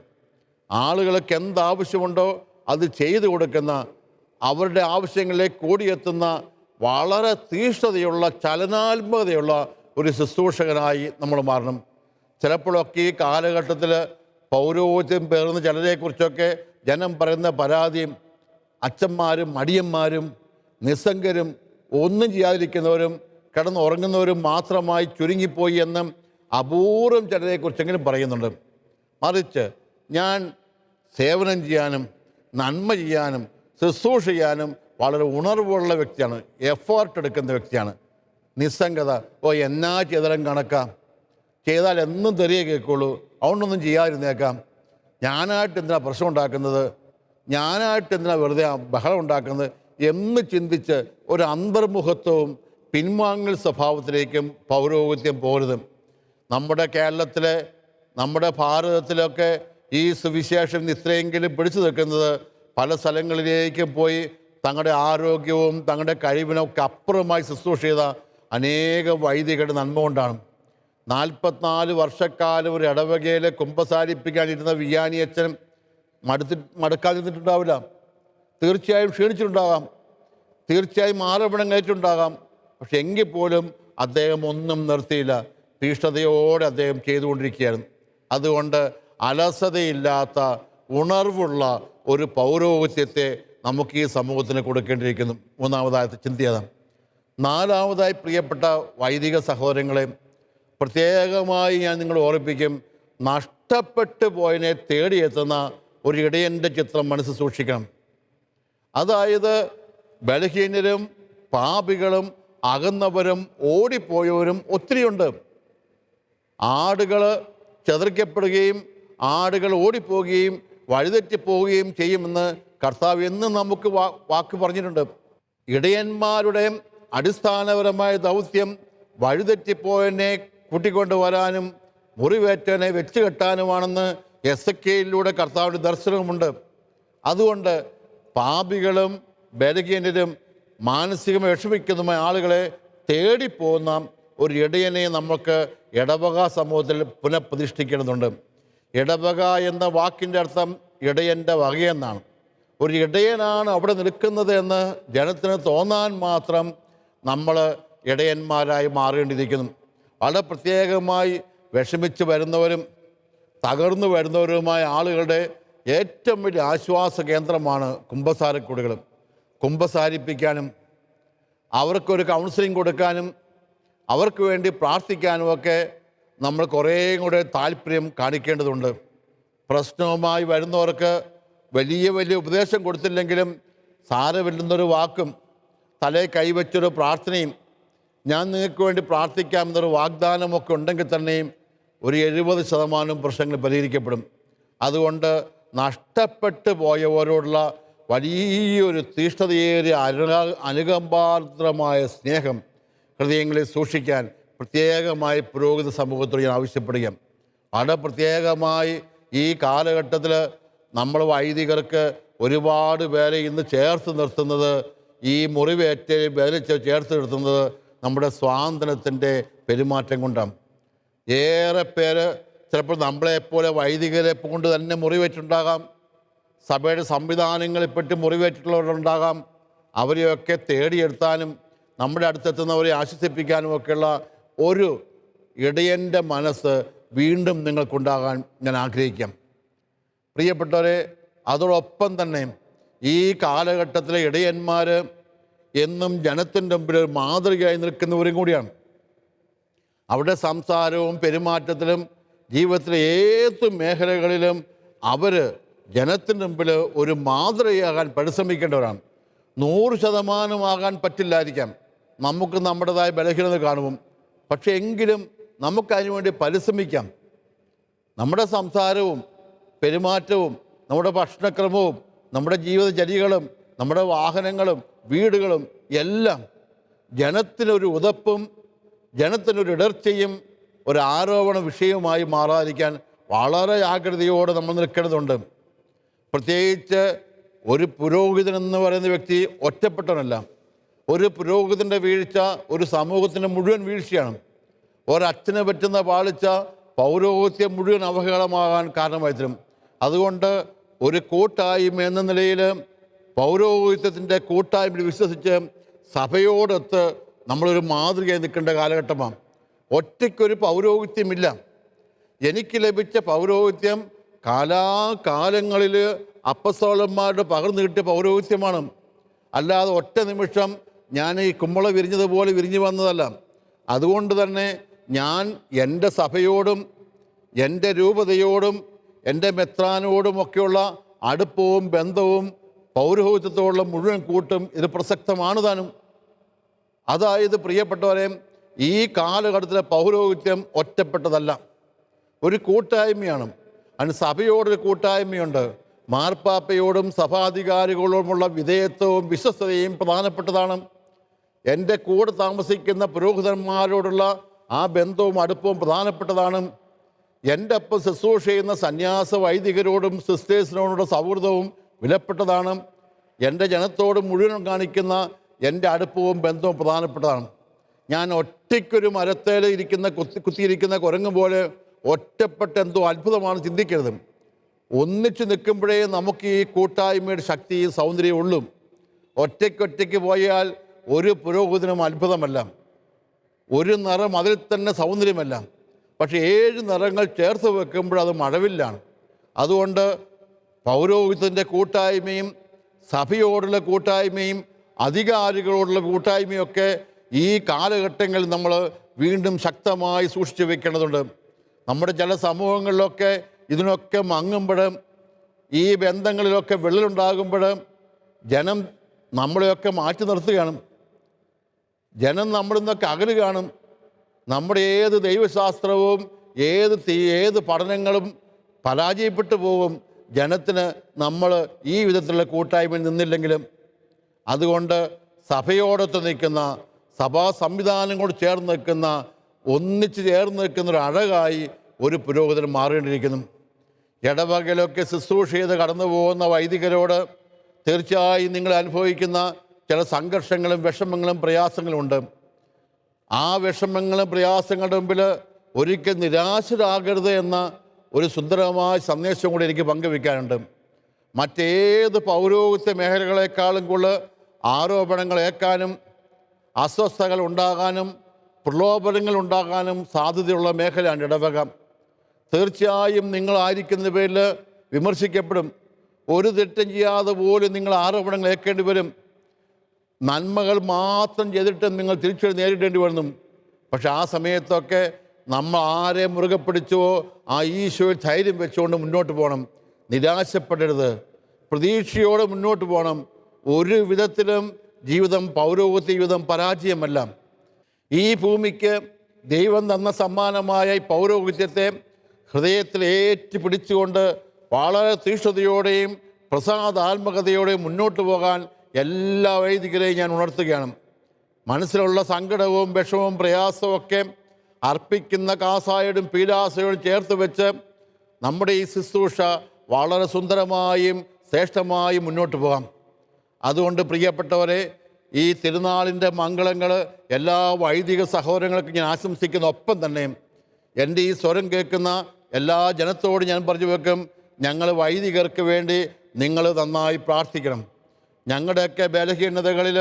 [SPEAKER 1] ആളുകൾക്ക് എന്താവശ്യമുണ്ടോ അത് ചെയ്തു കൊടുക്കുന്ന അവരുടെ ആവശ്യങ്ങളിലേക്ക് കൂടിയെത്തുന്ന വളരെ തീഷ്ണതയുള്ള ചലനാത്മകതയുള്ള ഒരു ശുശ്രൂഷകനായി നമ്മൾ മാറണം. ചിലപ്പോഴൊക്കെ ഈ കാലഘട്ടത്തിൽ പൗരോഹിത്യം പേർന്ന ചിലരെക്കുറിച്ചൊക്കെ ജനം പറയുന്ന പരാതിയും അച്ഛന്മാരും മടിയന്മാരും നിസ്സംഗരും ഒന്നും ചെയ്യാതിരിക്കുന്നവരും കിടന്നുറങ്ങുന്നവരും മാത്രമായി ചുരുങ്ങിപ്പോയി എന്നും അപൂർവം ചിലരെക്കുറിച്ചെങ്കിലും പറയുന്നുണ്ട്. മറിച്ച് ഞാൻ സേവനം ചെയ്യാനും നന്മ ചെയ്യാനും ശുശ്രൂഷ ചെയ്യാനും വളരെ ഉണർവുള്ള വ്യക്തിയാണ്. എഫേർട്ട് എടുക്കുന്ന വ്യക്തിയാണ്. നിസ്സംഗത ഓ എന്നാ ചെയ്താലും കണക്കാം. ചെയ്താൽ എന്നും തെറിയ കേൾക്കുള്ളൂ. അതുകൊണ്ടൊന്നും ചെയ്യാതിരുന്നേക്കാം. ഞാനായിട്ട് എന്തിനാ പ്രശ്നം ഉണ്ടാക്കുന്നത്? ഞാനായിട്ട് എന്തിനാ വെറുതെ ബഹളം ഉണ്ടാക്കുന്നത്? എന്ന് ചിന്തിച്ച് ഒരു അന്തർമുഖത്വവും പിൻവാങ്ങൽ സ്വഭാവത്തിലേക്കും പൗരോഹിത്യം പോരുത്. നമ്മുടെ കേരളത്തിലെ നമ്മുടെ ഭാരതത്തിലൊക്കെ ഈ സുവിശേഷം ഇത്രയെങ്കിലും പിടിച്ചു നിൽക്കുന്നത് പല സ്ഥലങ്ങളിലേക്കും പോയി തങ്ങളുടെ ആരോഗ്യവും തങ്ങളുടെ കഴിവിനൊക്കെ അപ്പുറമായി ശുശ്രൂഷ ചെയ്ത അനേക വൈദികരുടെ നന്മ കൊണ്ടാണ്. നാൽപ്പത്തിനാല് വർഷക്കാലം ഒരു ഇടവകയിൽ കുമ്പസാരിപ്പിക്കാനിരുന്ന വിയാനിയച്ഛൻ മടുത്തി മടുക്കാതിരുന്നിട്ടുണ്ടാവില്ല. തീർച്ചയായും ക്ഷീണിച്ചിട്ടുണ്ടാകാം. തീർച്ചയായും ആരോപണം കഴിച്ചിട്ടുണ്ടാകാം പക്ഷെ എങ്കിൽ പോലും അദ്ദേഹം ഒന്നും നിർത്തിയില്ല. തീഷ്ണതയോടെ അദ്ദേഹം ചെയ്തുകൊണ്ടിരിക്കുകയായിരുന്നു. അതുകൊണ്ട് അലസതയില്ലാത്ത ഉണർവുള്ള ഒരു പൗരോഹിത്യത്തെ നമുക്ക് ഈ സമൂഹത്തിന് കൊടുക്കേണ്ടിയിരിക്കുന്നു. മൂന്നാമതായ ചിന്തയതാണ് നാലാമതായി പ്രിയപ്പെട്ട വൈദിക സഹോദരങ്ങളെ പ്രത്യേകമായി ഞാൻ നിങ്ങൾ ഓർപ്പിക്കും നഷ്ടപ്പെട്ടു പോയതിനെ തേടിയെത്തുന്ന ഒരു ഇടയന്റെ ചിത്രം മനസ്സ് സൂക്ഷിക്കണം. അതായത് ബലഹീനരും പാപികളും അകന്നവരും ഓടിപ്പോയവരും ഒത്തിരിയുണ്ട്. ആടുകൾ ചെതറിക്കപ്പെടുകയും ആടുകൾ ഓടിപ്പോവുകയും വഴിതെറ്റിപ്പോവുകയും ചെയ്യുമെന്ന് കർത്താവ് എന്ന് നമുക്ക് വാ വാക്ക് പറഞ്ഞിട്ടുണ്ട്. ഇടയന്മാരുടെ അടിസ്ഥാനപരമായ ദൗത്യം വഴിതെറ്റിപ്പോയനെ കൂട്ടിക്കൊണ്ട് വരാനും മുറിവേറ്റനെ വെച്ച് കെട്ടാനുമാണെന്ന് എസ് എ കെയിലൂടെ കർത്താവിന്റെ ദർശനവുമുണ്ട്. അതുകൊണ്ട് പാപികളും ബലഹീനരും മാനസികമായി വിഷമിക്കുന്നതുമായ ആളുകളെ തേടിപ്പോകുന്ന ഒരു ഇടയനെ നമുക്ക് ഇടവക സമൂഹത്തിൽ പുനഃപ്രതിഷ്ഠിക്കേണ്ടതുണ്ട്. ഇടവക എന്ന വാക്കിന്റെ അർത്ഥം ഇടയന്റെ വകയെന്നാണ്. ഒരു ഇടയനാണ് അവിടെ നിൽക്കുന്നത് എന്ന് ജനത്തിന് തോന്നാൻ മാത്രം നമ്മൾ ഇടയന്മാരായി മാറേണ്ടിയിരിക്കുന്നു. വളരെ പ്രത്യേകമായി വിഷമിച്ച് വരുന്നവരും തകർന്നു വരുന്നവരുമായ ആളുകളുടെ ഏറ്റവും വലിയ ആശ്വാസ കേന്ദ്രമാണ് കുമ്പസാരക്കൂടുകൾ. കുംഭസാരിപ്പിക്കാനും അവർക്കൊരു കൗൺസിലിംഗ് കൊടുക്കാനും അവർക്ക് വേണ്ടി പ്രാർത്ഥിക്കാനുമൊക്കെ നമ്മൾ കുറേ കൂടെ താല്പര്യം കാണിക്കേണ്ടതുണ്ട്. പ്രശ്നവുമായി വരുന്നവർക്ക് വലിയ വലിയ ഉപദേശം കൊടുത്തില്ലെങ്കിലും സാരമില്ലെന്നൊരു വാക്കും തലേ കൈവച്ചൊരു പ്രാർത്ഥനയും ഞാൻ നിങ്ങൾക്ക് വേണ്ടി പ്രാർത്ഥിക്കാമെന്നൊരു വാഗ്ദാനമൊക്കെ ഉണ്ടെങ്കിൽ തന്നെയും ഒരു എഴുപത് ശതമാനം പ്രശ്നങ്ങൾ പരിഹരിക്കപ്പെടും. അതുകൊണ്ട് നഷ്ടപ്പെട്ടു പോയവരോടുള്ള വലിയൊരു തീഷ്ണതയേറിയ അനുക അനുകമ്പാർദ്രമായ സ്നേഹം ഹൃദയങ്ങളിൽ സൂക്ഷിക്കാൻ പ്രത്യേകമായി പുരോഗതി സമൂഹത്തോട് ഞാൻ ആവശ്യപ്പെടുകയാണ്. അവിടെ പ്രത്യേകമായി ഈ കാലഘട്ടത്തിൽ നമ്മൾ വൈദികർക്ക് ഒരുപാട് പേരെ ഇന്ന് ചേർത്ത് നിർത്തുന്നത് ഈ മുറിവേറ്റ് വേദനിച്ച് ചേർത്ത് നിർത്തുന്നത് നമ്മുടെ സ്വാതന്ത്ര്യത്തിന്റെ പെരുമാറ്റം കൊണ്ടാണ്. ഏറെ പേര് ചിലപ്പോൾ നമ്മളെപ്പോലെ വൈദികരെ കൊണ്ട് തന്നെ മുറിവേറ്റുണ്ടാകാം. സഭയുടെ സംവിധാനങ്ങളിൽപ്പെട്ട് മുറിവേറ്റിട്ടുള്ളവരുണ്ടാകാം. അവരെയൊക്കെ തേടിയെടുത്താനും നമ്മുടെ അടുത്തെത്തുന്നവരെ ആശ്വസിപ്പിക്കാനും ഒക്കെയുള്ള ഒരു ഇടയന്റെ മനസ്സ് വീണ്ടും നിങ്ങൾക്കുണ്ടാകാൻ ഞാൻ ആഗ്രഹിക്കാം. പ്രിയപ്പെട്ടവരെ അതോടൊപ്പം തന്നെ ഈ കാലഘട്ടത്തിലെ ഇടയന്മാർ എന്നും ജനത്തിന്റെ മുമ്പിൽ ഒരു മാതൃകയായി നിൽക്കുന്നവരും കൂടിയാണ്. അവരുടെ സംസാരവും പെരുമാറ്റത്തിലും ജീവിതത്തിലെ ഏത് മേഖലകളിലും അവർ ജനത്തിന്റെ മുമ്പിൽ ഒരു മാതൃകയാകാൻ പരിശ്രമിക്കേണ്ടവരാണ്. നൂറ് ശതമാനമാകാൻ പറ്റില്ലായിരിക്കാം. നമുക്ക് നമ്മുടേതായ ബലഹീനത കാണും. പക്ഷേ എങ്കിലും നമുക്കതിനു വേണ്ടി പരിശ്രമിക്കാം. നമ്മുടെ സംസാരവും പെരുമാറ്റവും നമ്മുടെ ഭക്ഷണക്രമവും നമ്മുടെ ജീവിതചര്യകളും നമ്മുടെ വാഹനങ്ങളും വീടുകളും എല്ലാം ജനത്തിനൊരു ഉതപ്പും ജനത്തിനൊരു ഇടർച്ചയും ഒരു ആരോപണ വിഷയവുമായി മാറാതിരിക്കാൻ വളരെ ജാഗ്രതയോടെ നമ്മൾ നിൽക്കേണ്ടതുണ്ട്. പ്രത്യേകിച്ച് ഒരു പുരോഹിതൻ എന്ന് പറയുന്ന വ്യക്തി ഒറ്റപ്പെട്ടവനല്ല. ഒരു പുരോഹിതന്റെ വീഴ്ച ഒരു സമൂഹത്തിന്റെ മുഴുവൻ വീഴ്ചയാണ്. ഒരച്ഛന് പറ്റുന്ന പാളിച്ച പൗരോഹിത്യം മുഴുവൻ അവഹേളമാകാൻ കാരണമായി തരും അതുകൊണ്ട് ഒരു കൂട്ടായ്മ എന്ന നിലയിൽ പൗരോഹിത്യത്തിന്റെ കൂട്ടായ്മയിൽ വിശ്വസിച്ച് സഭയോടൊത്ത് നമ്മളൊരു മാതൃകയായി നിൽക്കേണ്ട കാലഘട്ടമാണ്. ഒറ്റയ്ക്കൊരു പൗരോഹിത്യമില്ല. എനിക്ക് ലഭിച്ച പൗരോഹിത്യം കാലാകാലങ്ങളിൽ അപ്പസ്തോലന്മാരുടെ പകർന്നു കിട്ടിയ പൗരോഹിത്യമാണ്. അല്ലാതെ ഒറ്റ നിമിഷം ഞാൻ ഈ കുമ്പള വിരിഞ്ഞതുപോലെ വിരിഞ്ഞു വന്നതല്ല. അതുകൊണ്ട് തന്നെ ഞാൻ എന്റെ സഭയോടും എന്റെ രൂപതയോടും എന്റെ മെത്രാനോടും ഒക്കെയുള്ള അടുപ്പവും ബന്ധവും പൗരോഹിത്യത്തോടുള്ള മുഴുവൻ കൂട്ടും ഇത് പ്രസക്തമാണ് താനും. അതായത് പ്രിയപ്പെട്ടവരെ ഈ കാലഘട്ടത്തിലെ പൗരോഹിത്യം ഒറ്റപ്പെട്ടതല്ല. ഒരു കൂട്ടായ്മയാണ്. അതിന് സഭയോടൊരു കൂട്ടായ്മയുണ്ട്. മാർപ്പാപ്പയോടും സഭാധികാരികളോടുമുള്ള വിധേയത്വവും വിശ്വസ്തതയും പ്രധാനപ്പെട്ടതാണ്. എന്റെ കൂടെ താമസിക്കുന്ന പുരോഹിതന്മാരോടുള്ള ആ ബന്ധവും അടുപ്പവും പ്രധാനപ്പെട്ടതാണ്. എന്റെ ഒപ്പം ശുശ്രൂഷ ചെയ്യുന്ന സന്യാസ വൈദികരോടും സിസ്റ്റേഴ്സിനോടുള്ള സൗഹൃദവും വിലപ്പെട്ടതാണ്. എന്റെ ജനത്തോട് മുഴുവൻ കാണിക്കുന്ന എന്റെ അടുപ്പവും ബന്ധവും പ്രധാനപ്പെട്ടതാണ്. ഞാൻ ഒറ്റയ്ക്കൊരു മരത്തേൽ ഇരിക്കുന്ന കുത്തി കുത്തിയിരിക്കുന്ന കുരങ്ങ് പോലെ ഒറ്റപ്പെട്ട എന്തോ അത്ഭുതമാണ് ചിന്തിക്കരുത്. ഒന്നിച്ച് നിൽക്കുമ്പോഴേ നമുക്ക് ഈ കൂട്ടായ്മയുടെ ശക്തിയും സൗന്ദര്യവും ഉള്ളൂ. ഒറ്റയ്ക്കൊറ്റയ്ക്ക് പോയാൽ ഒരു പുരോഗതിനും അത്ഭുതമല്ല. ഒരു നിറം അതിൽ തന്നെ സൗന്ദര്യമല്ല. പക്ഷേ ഏഴ് നിറങ്ങൾ ചേർത്ത് വെക്കുമ്പോൾ അത് മഴവില്ലാണ്. അതുകൊണ്ട് പൗരോഹിത്യത്തിന്റെ കൂട്ടായ്മയും സഭയോടുള്ള കൂട്ടായ്മയും അധികാരികളോടുള്ള കൂട്ടായ്മയൊക്കെ ഈ കാലഘട്ടങ്ങളിൽ നമ്മൾ വീണ്ടും ശക്തമായി സൂക്ഷിച്ചു വെക്കേണ്ടതുണ്ട്. നമ്മുടെ ചില സമൂഹങ്ങളിലൊക്കെ ഇതിനൊക്കെ മങ്ങുമ്പോഴും ഈ ബന്ധങ്ങളിലൊക്കെ വിള്ളലുണ്ടാകുമ്പോൾ ജനം നമ്മളെയൊക്കെ മാറ്റി നിർത്തുകയാണ്. ജനം നമ്മളിൽ നിന്നൊക്കെ അകലുകയാണ് നമ്മുടെ ഏത് ദൈവശാസ്ത്രവും ഏത് തീ- ഏത് പഠനങ്ങളും പരാജയപ്പെട്ടു പോകും. ജനത്തിന് നമ്മൾ ഈ വിധത്തിലുള്ള കൂട്ടായ്മയിൽ നിന്നില്ലെങ്കിലും അതുകൊണ്ട് സഭയോടൊത്ത് നിൽക്കുന്ന സഭാ സംവിധാനങ്ങളോട് ചേർന്ന് നിൽക്കുന്ന ഒന്നിച്ച് ചേർന്ന് നിൽക്കുന്ന ഒരു അഴകായി ഒരു പുരോഹിതൻ മാറേണ്ടിയിരിക്കുന്നു ഇടവകയിലൊക്കെ ശുശ്രൂഷ ചെയ്ത് കടന്നു പോകുന്ന വൈദികരോട് തീർച്ചയായും നിങ്ങൾ അനുഭവിക്കുന്ന ചില സംഘർഷങ്ങളും വിഷമങ്ങളും പ്രയാസങ്ങളും ഉണ്ട്. ആ വിഷമങ്ങളും പ്രയാസങ്ങളുടെ മുമ്പിൽ ഒരിക്കൽ നിരാശരാകരുത് എന്ന ഒരു സുന്ദരമായ സന്ദേശം കൂടി എനിക്ക് പങ്കുവെക്കാനുണ്ട് മറ്റേത് പൗരോഹിത്യ മേഖലകളെക്കാളും കൂടുതൽ ആരോപണങ്ങൾ ഏൽക്കാനും അസ്വസ്ഥതകൾ ഉണ്ടാകാനും പ്രലോഭനങ്ങൾ ഉണ്ടാകാനും സാധ്യതയുള്ള മേഖലയാണ് ഇടവക. തീർച്ചയായും നിങ്ങളായിരിക്കുന്ന പേരിൽ വിമർശിക്കപ്പെടും. ഒരു തെറ്റും ചെയ്യാതെ പോലും നിങ്ങൾ ആരോപണങ്ങൾ ഏൽക്കേണ്ടി വരും. നന്മകൾ മാത്രം ചെയ്തിട്ട് നിങ്ങൾ തിരിച്ചു നേരിടേണ്ടി വന്നു. പക്ഷെ ആ സമയത്തൊക്കെ നമ്മൾ ആരെ മുറുകെ പിടിച്ചോ ആ ഈശോയിൽ ധൈര്യം വെച്ചുകൊണ്ട് മുന്നോട്ട് പോകണം. നിരാശപ്പെടരുത്. പ്രതീക്ഷയോടെ മുന്നോട്ട് പോകണം. ഒരു വിധത്തിലും ജീവിതം പൗരോഹിത്യ ജീവിതം പരാജയമല്ല. ഈ ഭൂമിക്ക് ദൈവം തന്ന സമ്മാനമായ ഈ പൗരോഹിത്യത്തെ ഹൃദയത്തിൽ ഏറ്റി പിടിച്ചുകൊണ്ട് വളരെ തീഷ്ണതയോടെയും പ്രസാദാത്മകതയോടെയും മുന്നോട്ട് പോകാൻ എല്ലാ വൈദികരെയും ഞാൻ ഉണർത്തുകയാണ്. മനസ്സിലുള്ള സങ്കടവും വിഷമവും പ്രയാസവും ഒക്കെ അർപ്പിക്കുന്ന കാസായടും പീലാസയോടും ചേർത്ത് വെച്ച് നമ്മുടെ ഈ ശുശ്രൂഷ വളരെ സുന്ദരമായും ശ്രേഷ്ഠമായും മുന്നോട്ട് പോകാം. അതുകൊണ്ട് പ്രിയപ്പെട്ടവരെ ഈ തിരുനാളിന്റെ മംഗളങ്ങൾ എല്ലാ വൈദിക സഹോദരങ്ങൾക്കും ഞാൻ ആശംസിക്കുന്ന ഒപ്പം തന്നെ എന്റെ ഈ സ്വരം കേൾക്കുന്ന എല്ലാ ജനത്തോടും ഞാൻ പറഞ്ഞു വെക്കും ഞങ്ങൾ വൈദികർക്ക് വേണ്ടി നിങ്ങൾ നന്നായി പ്രാർത്ഥിക്കണം. ഞങ്ങളുടെയൊക്കെ ബലഹീനതകളിൽ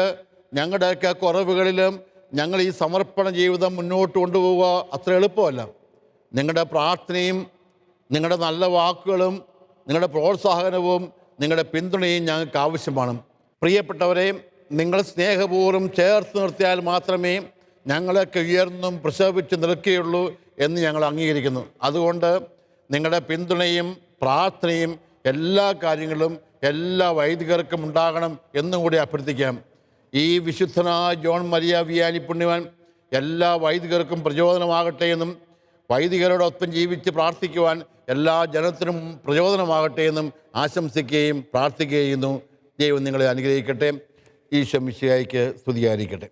[SPEAKER 1] ഞങ്ങളുടെയൊക്കെ കുറവുകളിലും ഞങ്ങൾ ഈ സമർപ്പണ ജീവിതം മുന്നോട്ട് കൊണ്ടുപോവുക അത്ര എളുപ്പമല്ല. നിങ്ങളുടെ പ്രാർത്ഥനയും നിങ്ങളുടെ നല്ല വാക്കുകളും നിങ്ങളുടെ പ്രോത്സാഹനവും നിങ്ങളുടെ പിന്തുണയും ഞങ്ങൾക്ക് ആവശ്യമാണ്. പ്രിയപ്പെട്ടവരെ നിങ്ങൾ സ്നേഹപൂർവം ചേർത്ത് നിർത്തിയാൽ മാത്രമേ ഞങ്ങളൊക്കെ ഉയർന്നും പ്രശോഭിച്ച് നിൽക്കുകയുള്ളൂ. എന്ന് ഞങ്ങൾ അംഗീകരിക്കുന്നു. അതുകൊണ്ട് നിങ്ങളുടെ പിന്തുണയും പ്രാർത്ഥനയും എല്ലാ കാര്യങ്ങളും എല്ലാ വൈദികർക്കും ഉണ്ടാകണം എന്നും കൂടി അഭ്യർത്ഥിക്കാം. ഈ വിശുദ്ധനായ ജോൺ മരിയ വിയാനി പുണ്യവാൻ എല്ലാ വൈദികർക്കും പ്രചോദനമാകട്ടെ എന്നും വൈദികരോടൊപ്പം ജീവിച്ച് പ്രാർത്ഥിക്കുവാൻ എല്ലാ ജനത്തിനും പ്രചോദനമാകട്ടെ എന്നും ആശംസിക്കുകയും പ്രാർത്ഥിക്കുകയും ചെയ്യുന്നു ദൈവം നിങ്ങളെ അനുഗ്രഹിക്കട്ടെ. ഈ ശമിശയായിക്ക് സ്തുതിയായിരിക്കട്ടെ.